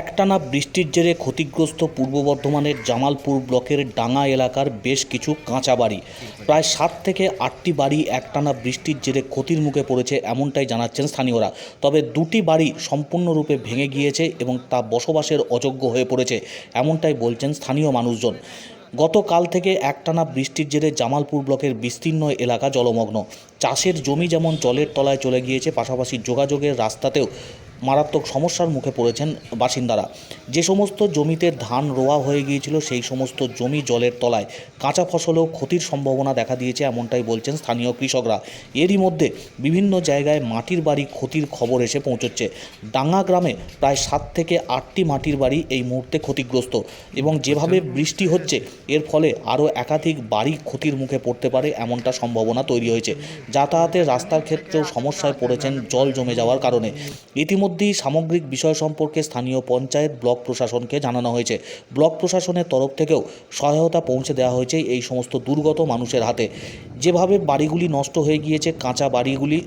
একটানা বৃষ্টির জেরে ক্ষতিগ্রস্ত পূর্ব বর্ধমানের জামালপুর ব্লকের ডাঙা এলাকার বেশ কিছু কাঁচা বাড়ি। প্রায় সাত থেকে আটটি বাড়ি একটানা বৃষ্টির জেরে ক্ষতির মুখে পড়েছে এমনটাই জানাচ্ছেন স্থানীয়রা। তবে দুটি বাড়ি সম্পূর্ণরূপে ভেঙে গিয়েছে এবং তা বসবাসের অযোগ্য হয়ে পড়েছে, এমনটাই বলছেন স্থানীয় মানুষজন। গতকাল থেকে একটানা বৃষ্টির জেরে জামালপুর ব্লকের বিস্তীর্ণ এলাকা জলমগ্ন। চাষের জমি যেমন জলের তলায় চলে গিয়েছে, পাশাপাশি যোগাযোগের রাস্তাতেও মারাত্মক সমস্যার মুখে পড়েছেন বাসিন্দারা। যে সমস্ত জমিতে ধান রোয়া হয়ে গিয়েছিল সেই সমস্ত জমি জলের তলায় কাঁচা ফসলেও ক্ষতির সম্ভাবনা দেখা দিয়েছে এমনটাই বলছেন স্থানীয় কৃষকরা। এরই মধ্যে বিভিন্ন জায়গায় মাটির বাড়ি ক্ষতির খবর এসে পৌঁছচ্ছে। ডাঙ্গা গ্রামে প্রায় সাত থেকে আটটি মাটির বাড়ি এই মুহূর্তে ক্ষতিগ্রস্ত এবং যেভাবে বৃষ্টি হচ্ছে এর ফলে আরও একাধিক বাড়ি ক্ষতির মুখে পড়তে পারে এমনটা সম্ভাবনা তৈরি হয়েছে। যাতায়াতের রাস্তার ক্ষেত্রেও সমস্যায় পড়েছেন জল জমে যাওয়ার কারণে। ইতিমধ্যেই সামগ্রিক বিষয় সম্পর্কে স্থানীয় পঞ্চায়েত ব্লক প্রশাসনকে জানানো হয়েছে। ব্লক প্রশাসনের তরফ থেকেও সহায়তা পৌঁছে দেওয়া হয়েছে এই সমস্ত দুর্গত মানুষের হাতে। যেভাবে বাড়িগুলি নষ্ট হয়ে গিয়েছে, কাঁচা বাড়িগুলি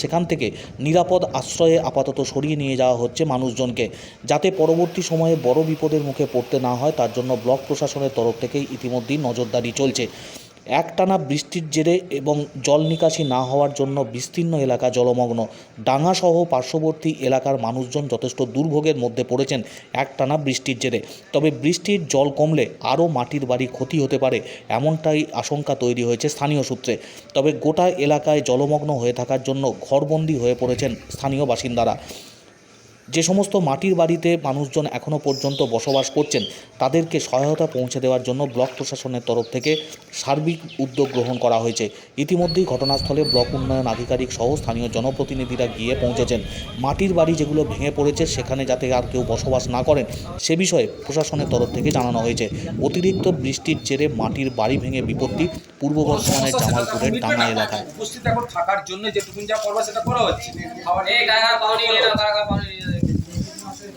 সেখান থেকে নিরাপদ আশ্রয়ে আপাতত সরিয়ে নিয়ে যাওয়া হচ্ছে মানুষজনকে। যাতে পরবর্তী সময়ে বড় বিপদের মুখে পড়তে না হয়, তার জন্য ব্লক প্রশাসনের তরফ থেকেই ইতিমধ্যেই নজরদারি চলছে। একটানা বৃষ্টির জেরে এবং জল নিকাশি না হওয়ার জন্য বিস্তীর্ণ এলাকা জলমগ্ন। ডাঙাসহ পার্শ্ববর্তী এলাকার মানুষজন যথেষ্ট দুর্ভোগের মধ্যে পড়েছেন একটানা বৃষ্টির জেরে। তবে বৃষ্টির জল কমলে আরও মাটির বাড়ি ক্ষতি হতে পারে এমনটাই আশঙ্কা তৈরি হয়েছে স্থানীয় সূত্রে। তবে গোটা এলাকায় জলমগ্ন হয়ে থাকার জন্য ঘরবন্দি হয়ে পড়েছেন স্থানীয় বাসিন্দারা। যে সমস্ত মাটির বাড়িতে মানুষজন এখনও পর্যন্ত বসবাস করছেন তাদেরকে সহায়তা পৌঁছে দেওয়ার জন্য ব্লক প্রশাসনের তরফ থেকে সার্বিক উদ্যোগ গ্রহণ করা হয়েছে। ইতিমধ্যেই ঘটনাস্থলে ব্লক উন্নয়ন আধিকারিক সহ স্থানীয় জনপ্রতিনিধিরা গিয়ে পৌঁছেছেন। মাটির বাড়ি যেগুলো ভেঙে পড়েছে সেখানে যাতে আর কেউ বসবাস না করেন সে বিষয়ে প্রশাসনের তরফ থেকে জানানো হয়েছে। অতিরিক্ত বৃষ্টির জেরে মাটির বাড়ি ভেঙে বিপত্তি পূর্ব বর্ধমানের জামালপুরের ডাঙ্গা এলাকায়। উপস্থিত এখন থাকার জন্য যেটুকুন যা করবা সেটা করা হচ্ছে।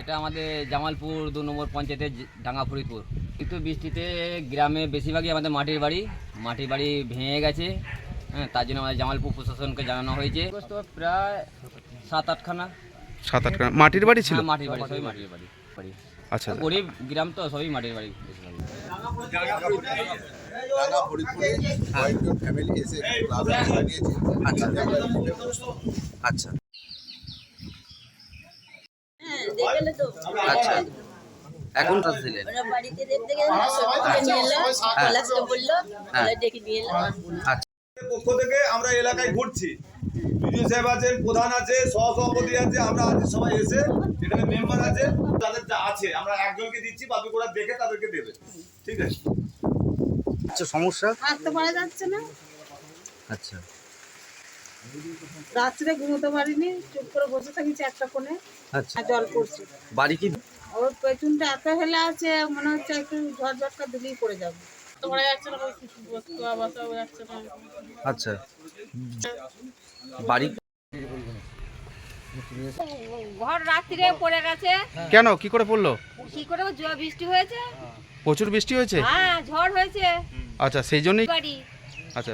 এটা আমাদের জামালপুর দু নম্বর পঞ্চায়েতের ডাঙ্গা ফরিদপুর কিন্তু বৃষ্টিতে গ্রামে বেশিরভাগই আমাদের মাটির বাড়ি। মাটির বাড়ি ভেঙে গেছে হ্যাঁ তার জন্য আমাদের জামালপুর প্রশাসনকে জানানো হয়েছে। প্রায় সাত আটখানা। সাত আট খানা। মাটির বাড়ি ছিল? হ্যাঁ মাটির বাড়ি সবই মাটির বাড়ি। বাড়ি আচ্ছা। গরিব গ্রাম তো সবই মাটির বাড়ি। আচ্ছা। রাঙা ফরিদপুরে কয়েকজন ফ্যামিলি এসে প্লাজা বানিয়েছে আচ্ছা আচ্ছা হ্যাঁ, দেখলে তো আচ্ছা। এখন কাজ দিলেন বলল হ্যাঁ। এলো। আচ্ছা। পক্ষ থেকে আমরা এলাকায় ঘুরছি। বিডিও সাহেব আছেন প্রধান আছে সহসভাপতি আছে আমরা আছি সবাই এসে এখানে মেম্বার আছে তাদের যা আছে আমরা একজনকে দিচ্ছি বাকি ওরা দেখে তাদেরকে দেবে। ঠিক আছে? আচ্ছা সমস্যা? থাকতে পারা যাচ্ছে না। আচ্ছা। রাত্রে ঘুমোতে পারিনি চুপ করে বসে থাকি একটা কোণে আচ্ছা। জল পড়ছে। বাড়ি কি? ওর পেছনটা এত হেলে আছে মনে হচ্ছে একটু ঝড় ঝটকা দিলেই পড়ে যাবে। আচ্ছা। বাড়ি ঘর রাত্রিরে পড়ে গেছে। কেন? কি করে পড়ল? কি করে জ- বৃষ্টি হয়েছে? প্রচুর বৃষ্টি হয়েছে? হ্যাঁ ঝড় হয়েছে। আচ্ছা সেই জন্যই বাড়ি। আচ্ছা।